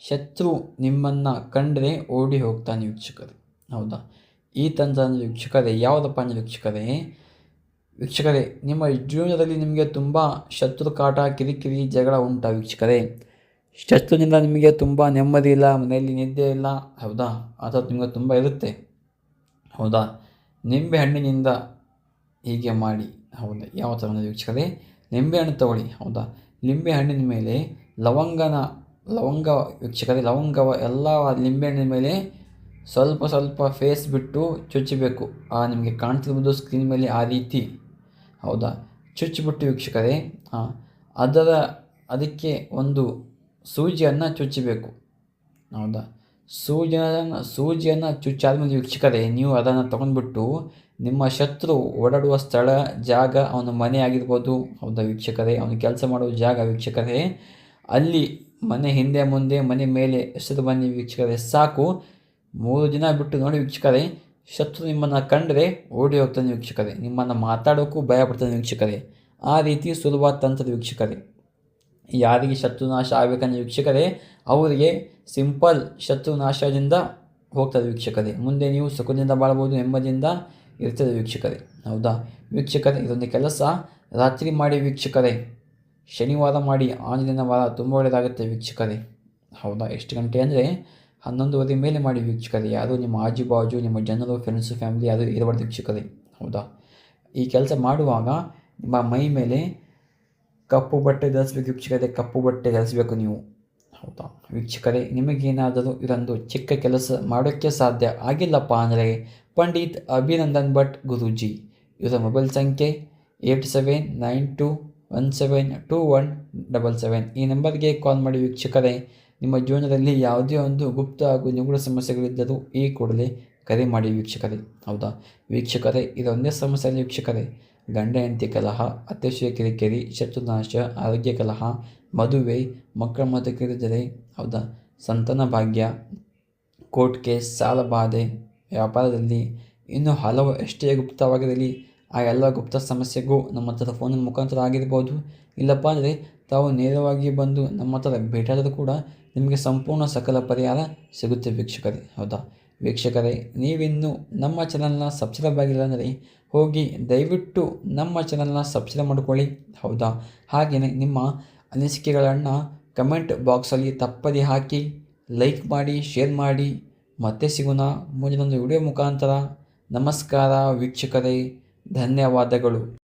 ಶತ್ರು ನಿಮ್ಮನ್ನು ಕಂಡರೆ ಓಡಿ ಹೋಗ್ತಾನೆ ವೀಕ್ಷಕರು. ಹೌದಾ? ಈ ತಂತ್ರ ಅಂದರೆ ವೀಕ್ಷಕರೇ, ಯಾವುದಪ್ಪ ಅಂದರೆ ವೀಕ್ಷಕರೇ ವೀಕ್ಷಕರೇ, ನಿಮ್ಮ ಜೀವನದಲ್ಲಿ ನಿಮಗೆ ತುಂಬ ಶತ್ರು ಕಾಟ, ಕಿರಿಕಿರಿ, ಜಗಳ ಉಂಟಾ ವೀಕ್ಷಕರೇ. ಶತ್ರುನಿಂದ ನಿಮಗೆ ತುಂಬ ನೆಮ್ಮದಿ ಇಲ್ಲ, ಮನೆಯಲ್ಲಿ ನಿದ್ದೆ ಇಲ್ಲ, ಹೌದಾ? ಅಥವಾ ನಿಮಗೆ ತುಂಬ ಇರುತ್ತೆ. ಹೌದಾ? ನಿಂಬೆ ಹಣ್ಣಿನಿಂದ ಹೀಗೆ ಮಾಡಿ, ಹೌದಾ? ಯಾವ ಥರ ಅಂದರೆ ನಿಂಬೆ ಹಣ್ಣು ತಗೊಳ್ಳಿ, ಹೌದಾ? ನಿಂಬೆ ಹಣ್ಣಿನ ಮೇಲೆ ಲವಂಗನ ಲವಂಗ, ವೀಕ್ಷಕರೇ ಲವಂಗವ ಎಲ್ಲ ಲಿಂಬೆಹಣ್ಣಿನ ಮೇಲೆ ಸ್ವಲ್ಪ ಸ್ವಲ್ಪ ಫೇಸ್ ಬಿಟ್ಟು ಚುಚ್ಚಬೇಕು. ಆ, ನಿಮಗೆ ಕಾಣ್ತಿರ್ಬೋದು ಸ್ಕ್ರೀನ್ ಮೇಲೆ ಆ ರೀತಿ. ಹೌದಾ? ಚುಚ್ಚಿಬಿಟ್ಟು ವೀಕ್ಷಕರೇ ಅದರ, ಅದಕ್ಕೆ ಒಂದು ಸೂಜಿಯನ್ನು ಚುಚ್ಚಬೇಕು. ಹೌದಾ? ಸೂಜಿಯನ್ನು ಸೂಜಿಯನ್ನು ಚುಚ್ಚಾದ್ಮೇಲೆ ವೀಕ್ಷಕರೇ, ನೀವು ಅದನ್ನು ತೊಗೊಂಡ್ಬಿಟ್ಟು ನಿಮ್ಮ ಶತ್ರು ಓಡಾಡುವ ಸ್ಥಳ, ಜಾಗ, ಅವನ ಮನೆ ಆಗಿರ್ಬೋದು. ಹೌದಾ ವೀಕ್ಷಕರೇ? ಅವನು ಕೆಲಸ ಮಾಡುವ ಜಾಗ ವೀಕ್ಷಕರೇ, ಅಲ್ಲಿ ಮನೆ ಹಿಂದೆ, ಮುಂದೆ, ಮನೆ ಮೇಲೆ ಎಸೆದು ಬನ್ನಿ ವೀಕ್ಷಕರೇ. ಸಾಕು. ಮೂರು ದಿನ ಬಿಟ್ಟು ನೋಡಿ ವೀಕ್ಷಕರೇ. ಶತ್ರು ನಿಮ್ಮನ್ನು ಕಂಡರೆ ಓಡಿ ಹೋಗ್ತಾನೆ ವೀಕ್ಷಕರೇ. ನಿಮ್ಮನ್ನು ಮಾತಾಡೋಕ್ಕೂ ಭಯಪಡ್ತಾನೆ ವೀಕ್ಷಕರೇ. ಆ ರೀತಿ ಸುಲಭ ತಂತ್ರದ ವೀಕ್ಷಕರೇ. ಯಾರಿಗೆ ಶತ್ರುನಾಶ ಆಗಬೇಕಂದ್ರೆ ವೀಕ್ಷಕರೇ, ಅವರಿಗೆ ಸಿಂಪಲ್ ಶತ್ರುನಾಶದಿಂದ ಹೋಗ್ತದೆ ವೀಕ್ಷಕರೇ. ಮುಂದೆ ನೀವು ಸುಖದಿಂದ ಬಾಳ್ಬೋದು, ನೆಮ್ಮದಿಯಿಂದ ಇರ್ತದೆ ವೀಕ್ಷಕರೇ. ಹೌದಾ? ವೀಕ್ಷಕರೇ, ಇದೊಂದು ಕೆಲಸ. ರಾತ್ರಿ ಮಾಡಿ ವೀಕ್ಷಕರೇ. ಶನಿವಾರ ಮಾಡಿ ಆಂಜನೇಯನ ವಾರ ತುಂಬ ಒಳ್ಳೆಯದಾಗುತ್ತೆ ವೀಕ್ಷಕರೇ. ಹೌದಾ? ಎಷ್ಟು ಗಂಟೆ ಅಂದರೆ ಹನ್ನೊಂದುವರೆ ಮೇಲೆ ಮಾಡಿ ವೀಕ್ಷಕರೇ. ಯಾರು ನಿಮ್ಮ ಆಜು ಬಾಜು ನಿಮ್ಮ ಜನರು ಫ್ರೆಂಡ್ಸು ಫ್ಯಾಮಿಲಿ ಯಾರು ಇರಬಾರ್ದು ವೀಕ್ಷಕರೇ. ಹೌದಾ? ಈ ಕೆಲಸ ಮಾಡುವಾಗ ನಿಮ್ಮ ಮೈ ಮೇಲೆ ಕಪ್ಪು ಬಟ್ಟೆ ಧರಿಸ್ಬೇಕು ವೀಕ್ಷಕರೇ. ಕಪ್ಪು ಬಟ್ಟೆ ಧರಿಸಬೇಕು ನೀವು. ಹೌದಾ? ವೀಕ್ಷಕರೇ, ನಿಮಗೇನಾದರೂ ಇದೊಂದು ಚಿಕ್ಕ ಕೆಲಸ ಮಾಡೋಕ್ಕೆ ಸಾಧ್ಯ ಆಗಿಲ್ಲಪ್ಪ ಅಂದರೆ ಪಂಡಿತ್ ಅಭಿನಂದನ್ ಭಟ್ ಗುರೂಜಿ. ಇವರ ಮೊಬೈಲ್ ಸಂಖ್ಯೆ eight seven nine two one seven two one double seven. ಈ ನಂಬರ್ಗೆ ಕಾಲ್ ಮಾಡಿ ವೀಕ್ಷಕರೇ, ನಿಮ್ಮ ಜೀವನದಲ್ಲಿ ಯಾವುದೇ ಒಂದು ಗುಪ್ತ ಹಾಗೂ ನಿಗೂಢ ಸಮಸ್ಯೆಗಳಿದ್ದರೂ ಈ ಕೂಡಲೇ ಕರೆ ಮಾಡಿ ವೀಕ್ಷಕರೇ. ಹೌದಾ? ವೀಕ್ಷಕರೇ, ಇದೊಂದೇ ಸಮಸ್ಯೆ ವೀಕ್ಷಕರೇ. ಗಂಡ, ಹೆಂಡತಿ ಕಲಹ, ಅತ್ಯಶಯ, ಕಿರಿಕಿರಿ, ಶತ್ರುನಾಶ, ಆರೋಗ್ಯ ಕಲಹ, ಮದುವೆ, ಮಕ್ಕಳ ಮತ ಕಿರಿದರೆ ಹೌದಾ? ಸಂತಾನ ಭಾಗ್ಯ, ಕೋರ್ಟ್ ಕೇಸ್, ಸಾಲ ಬಾಧೆ, ವ್ಯಾಪಾರದಲ್ಲಿ ಇನ್ನೂ ಹಲವು ಎಷ್ಟೇ ಗುಪ್ತವಾಗಿರಲಿ ಆ ಎಲ್ಲ ಗುಪ್ತ ಸಮಸ್ಯೆಗೂ ನಮ್ಮ ಹತ್ರ ಫೋನಿನ ಮುಖಾಂತರ ಆಗಿರ್ಬೋದು. ಇಲ್ಲಪ್ಪ ಅಂದರೆ ತಾವು ನೇರವಾಗಿ ಬಂದು ನಮ್ಮ ಹತ್ರ ಭೇಟಿಯಾದರೂ ಕೂಡ ನಿಮಗೆ ಸಂಪೂರ್ಣ ಸಕಲ ಪರಿಹಾರ ಸಿಗುತ್ತೆ ವೀಕ್ಷಕರೇ. ಹೌದಾ? ವೀಕ್ಷಕರೇ, ನೀವಿನ್ನೂ ನಮ್ಮ ಚಾನಲ್ನ ಸಬ್ಸ್ಕ್ರೈಬ್ ಆಗಿಲ್ಲ ಅಂದರೆ ಹೋಗಿ ದಯವಿಟ್ಟು ನಮ್ಮ ಚಾನಲ್ನ ಸಬ್ಸ್ಕ್ರೈಬ್ ಮಾಡ್ಕೊಳ್ಳಿ. ಹೌದಾ? ಹಾಗೆಯೇ ನಿಮ್ಮ ಅನಿಸಿಕೆಗಳನ್ನು ಕಮೆಂಟ್ ಬಾಕ್ಸಲ್ಲಿ ತಪ್ಪದೇ ಹಾಕಿ ಲೈಕ್ ಮಾಡಿ ಶೇರ್ ಮಾಡಿ. ಮತ್ತೆ ಸಿಗೋಣ ಮುಂದಿನೊಂದು ವಿಡಿಯೋ ಮುಖಾಂತರ. ನಮಸ್ಕಾರ ವೀಕ್ಷಕರೇ. ಧನ್ಯವಾದಗಳು.